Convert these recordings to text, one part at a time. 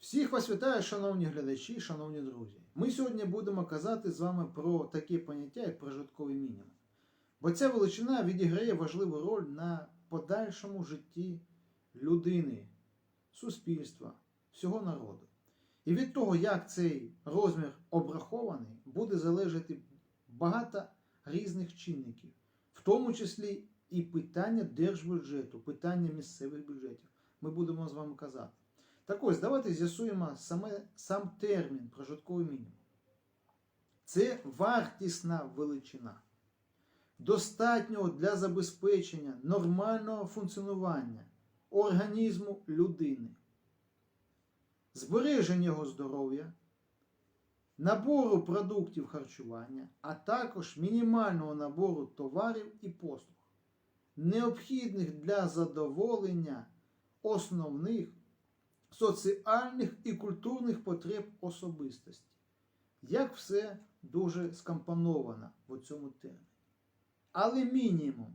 Всіх вас вітаю, шановні глядачі, шановні друзі. Ми сьогодні будемо казати з вами про таке поняття, як прожитковий мінімум. Бо ця величина відіграє важливу роль на подальшому житті людини, суспільства, всього народу. І від того, як цей розмір обрахований, буде залежати багато різних чинників, в тому числі і питання держбюджету, питання місцевих бюджетів. Ми будемо з вами казати. Так ось, давайте з'ясуємо саме, сам термін прожитковий мінімум. Це вартісна величина, достатнього для забезпечення нормального функціонування організму людини, збереження його здоров'я, набору продуктів харчування, а також мінімального набору товарів і послуг, необхідних для задоволення основних соціальних і культурних потреб особистості. Як все дуже скомпоновано в цьому терміні. Але мінімум,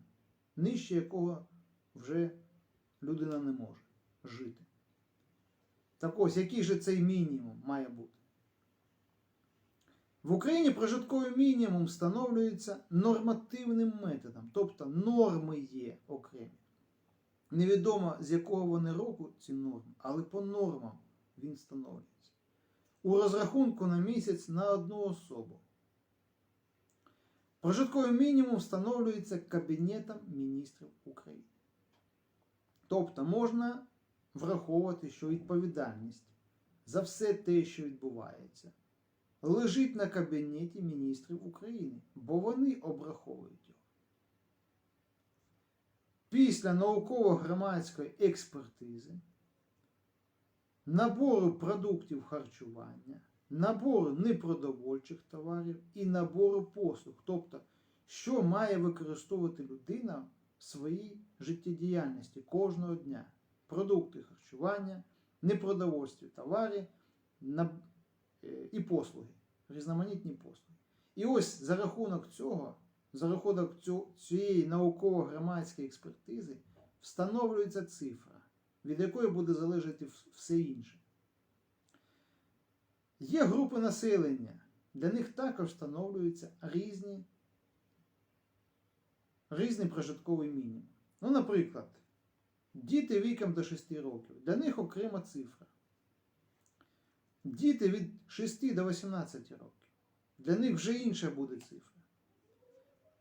нижче якого вже людина не може жити. Так ось, який же цей мінімум має бути? В Україні прожитковий мінімум встановлюється нормативним методом, тобто норми є окремі. Невідомо з якого вони року ці норми, але по нормам він встановлюється. У розрахунку на місяць на одну особу. Прожитковий мінімум встановлюється Кабінетом міністрів України. Тобто можна враховувати, що відповідальність за все те, що відбувається, лежить на Кабінеті міністрів України, бо вони обраховують. Після науково-громадської експертизи, набору продуктів харчування, набору непродовольчих товарів і набору послуг, тобто, що має використовувати людина в своїй життєдіяльності кожного дня. Продукти харчування, непродовольстві товари на- е, і послуги, різноманітні послуги. І ось за рахунок цього за рахунок цієї науково-громадської експертизи встановлюється цифра, від якої буде залежати все інше. Є групи населення, для них також встановлюються різні, різний прожитковий мінімум. Ну, наприклад, діти віком до 6 років, для них окрема цифра. Діти від 6 до 18 років, для них вже інша буде цифра.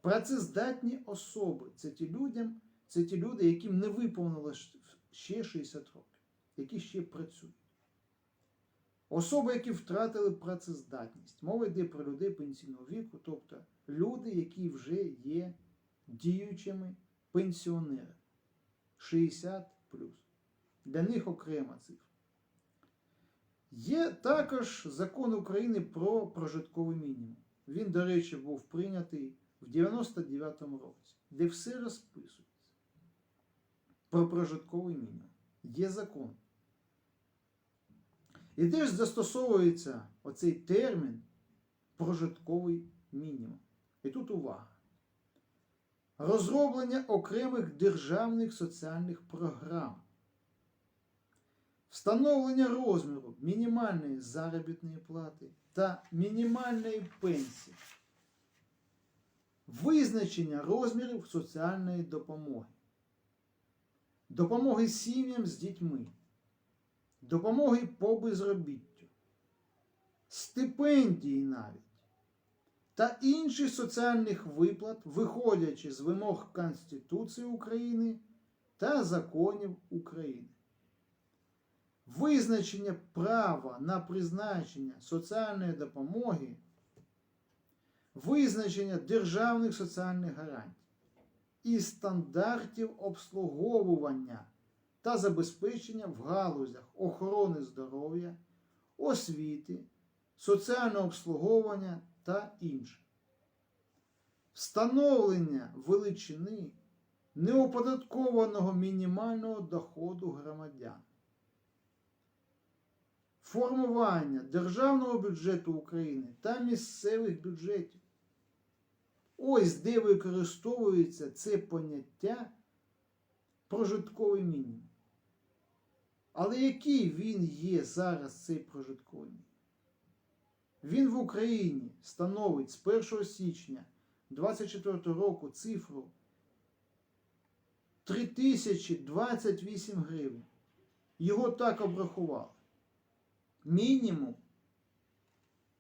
Працездатні особи це ті, людям, це ті люди, яким не виповнилось ще 60 років, які ще працюють. Особи, які втратили працездатність. Мова йде про людей пенсійного віку, тобто люди, які вже є діючими пенсіонерами 60 Для них окрема цифра. Є також закон України про прожитковий мінімум. Він, до речі, був прийнятий в 99-му році, де все розписується про прожитковий мінімум. Є закон. І де ж застосовується оцей термін прожитковий мінімум. І тут увага. Розроблення окремих державних соціальних програм. Встановлення розміру мінімальної заробітної плати та мінімальної пенсії. Визначення розмірів соціальної допомоги. Допомоги сім'ям з дітьми. Допомоги по безробіттю. Стипендії навіть. Та інших соціальних виплат, виходячи з вимог Конституції України та законів України. Визначення права на призначення соціальної допомоги визначення державних соціальних гарантій і стандартів обслуговування та забезпечення в галузях охорони здоров'я, освіти, соціального обслуговування та інше. Встановлення величини неоподаткованого мінімального доходу громадян. Формування державного бюджету України та місцевих бюджетів. Ось де використовується це поняття прожитковий мінімум. Але який він є зараз цей прожитковий мінімум? Він в Україні становить з 1 січня 2024 року цифру 3028 гривень. Його так обрахували. Мінімум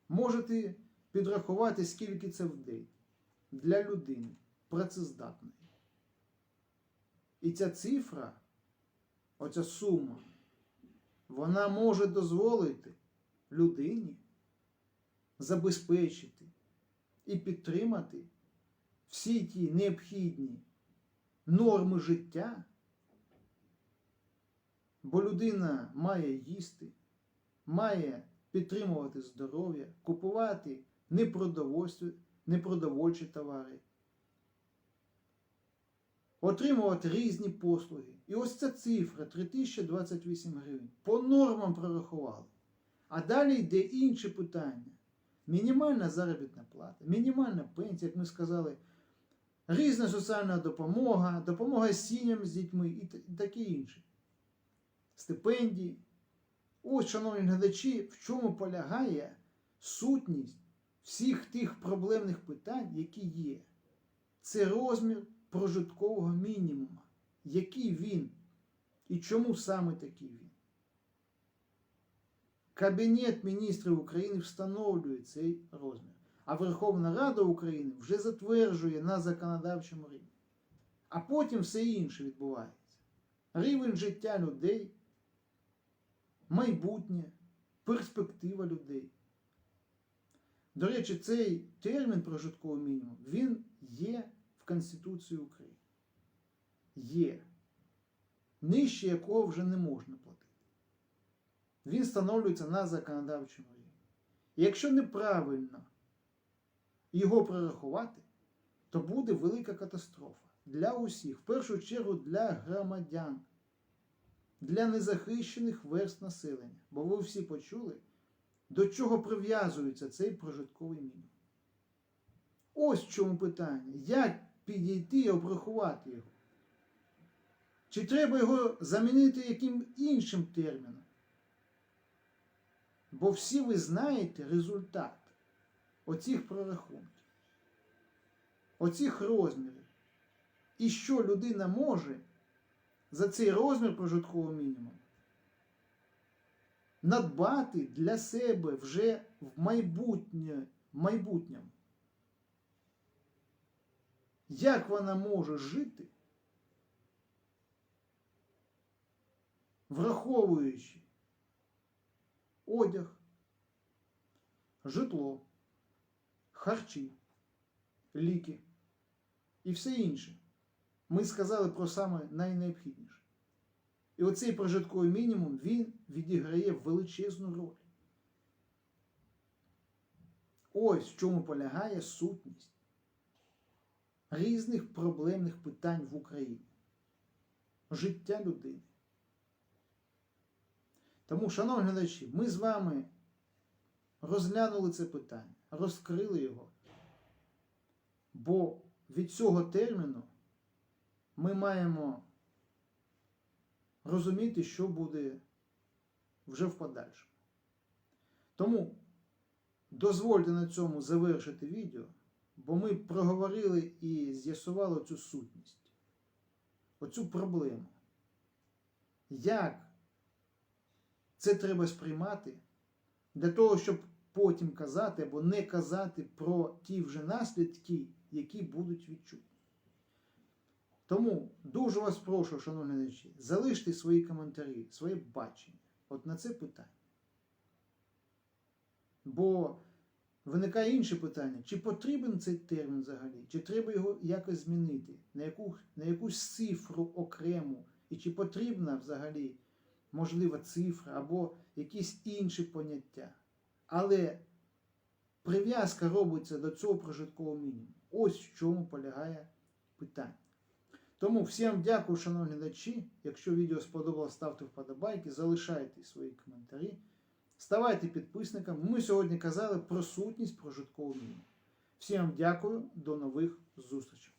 можете підрахувати, скільки це в день для людини працездатної. І ця цифра, оця сума, вона може дозволити людині забезпечити і підтримати всі ті необхідні норми життя, бо людина має їсти, має підтримувати здоров'я, купувати непродовольстві- непродовольчі товари, отримувати різні послуги. І ось ця цифра 3028 гривень по нормам прорахували. А далі йде інше питання. Мінімальна заробітна плата, мінімальна пенсія, як ми сказали, різна соціальна допомога, допомога сім'ям з дітьми і таке інше. Стипендії. Ось, шановні глядачі, в чому полягає сутність всіх тих проблемних питань, які є. Це розмір прожиткового мінімуму. Який він і чому саме такий він. Кабінет міністрів України встановлює цей розмір, а Верховна Рада України вже затверджує на законодавчому рівні. А потім все інше відбувається. Рівень життя людей, майбутнє, перспектива людей. До речі, цей термін прожитковий мінімум, він є в Конституції України. Є. Нижче якого вже не можна платити. Він встановлюється на законодавчому рівні. Якщо неправильно його прорахувати, то буде велика катастрофа для усіх, в першу чергу для громадян, для незахищених верст населення. Бо ви всі почули, до чого прив'язується цей прожитковий мінімум. Ось в чому питання. Як підійти і обрахувати його? Чи треба його замінити яким іншим терміном? Бо всі ви знаєте результат оцих прорахунків, оцих розмірів. І що людина може за цей розмір прожиткового мінімуму надбати для себе вже в майбутнє, майбутньому. Як вона може жити, враховуючи одяг, житло, харчі, ліки і все інше. Ми сказали про саме найнеобхідніше. І оцей прожитковий мінімум він відіграє величезну роль. Ось в чому полягає сутність різних проблемних питань в Україні. Життя людини. Тому, шановні глядачі, ми з вами розглянули це питання, розкрили його. Бо від цього терміну ми маємо розуміти, що буде вже в подальшому. Тому дозвольте на цьому завершити відео, бо ми проговорили і з'ясували цю сутність, оцю проблему. Як це треба сприймати для того, щоб потім казати або не казати про ті вже наслідки, які будуть відчутні. Тому дуже вас прошу, шановні глядачі, залиште свої коментарі, своє бачення от на це питання. Бо виникає інше питання: чи потрібен цей термін взагалі, чи треба його якось змінити, на, яку, на якусь цифру окрему, і чи потрібна взагалі можлива цифра або якісь інші поняття. Але прив'язка робиться до цього прожиткового мінімуму. Ось в чому полягає питання. Тому всім дякую, шановні глядачі. Якщо відео сподобалось, ставте вподобайки, залишайте свої коментарі, ставайте підписниками. Ми сьогодні казали про сутність прожиткового мінімуму. Всім дякую, до нових зустрічей.